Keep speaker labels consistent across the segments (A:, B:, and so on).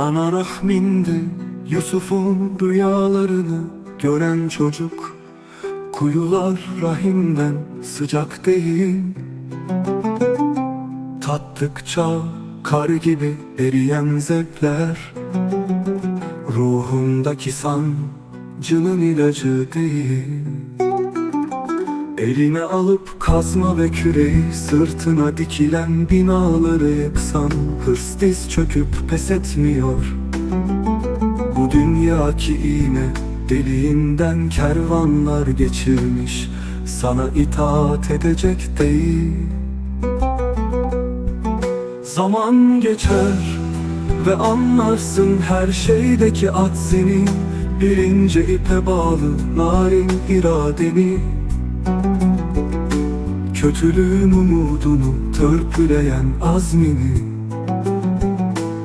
A: tahmindi Yusuf'un rüyalarını gören çocuk Kuyular rahimden sıcak değil. Tattıkça kar gibi eriyen zevkler Ruhundaki sancının ilacı değil Eline alıp kazma ve küreği Sırtına dikilen binaları yıksan Hırs diz çöküp pes etmiyor. Bu dünyaki iğne deliğinden kervanlar geçirmiş. Sana itaat edecek değil. Zaman geçer ve anlarsın her şeydeki at seni Bir ince ipe bağlı narin iradeni Kötülüğün umudunu törpüleyen azmini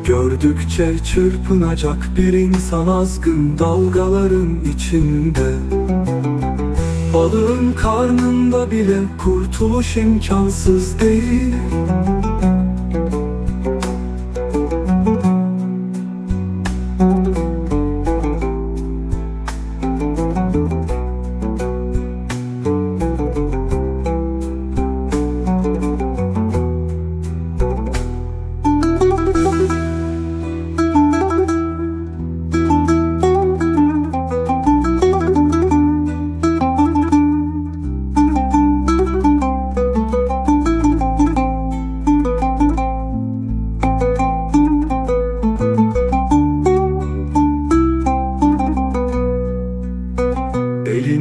A: Gördükçe çırpınacak bir insan azgın dalgaların içinde. Balığın karnında bile kurtuluş imkansız değil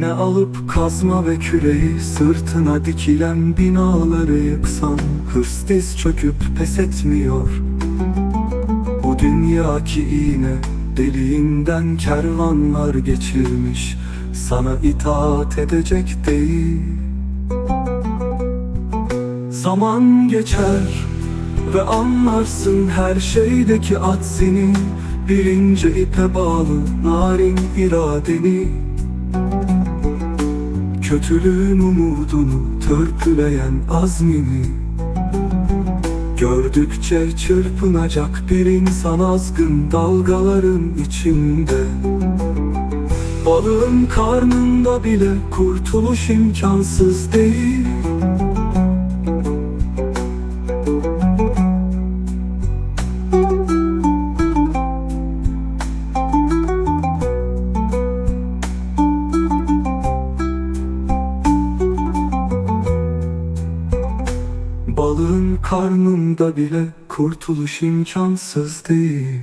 A: Eline alıp kazma ve küreği Sırtına dikilen binaları yıksan Hırs diz çöküp pes etmiyor. Bu dünyaki iğne deliğinden kervanlar geçirmiş Sana itaat edecek değil. Zaman geçer ve anlarsın her şeydeki at senin Bir ince ipe bağlı narin iradeni Kötülüğün umudunu törpüleyen azmini Gördükçe çırpınacak bir insan azgın dalgaların içinde. Balığın karnında bile kurtuluş imkansız değil Balığın karnında bile kurtuluş imkansız değil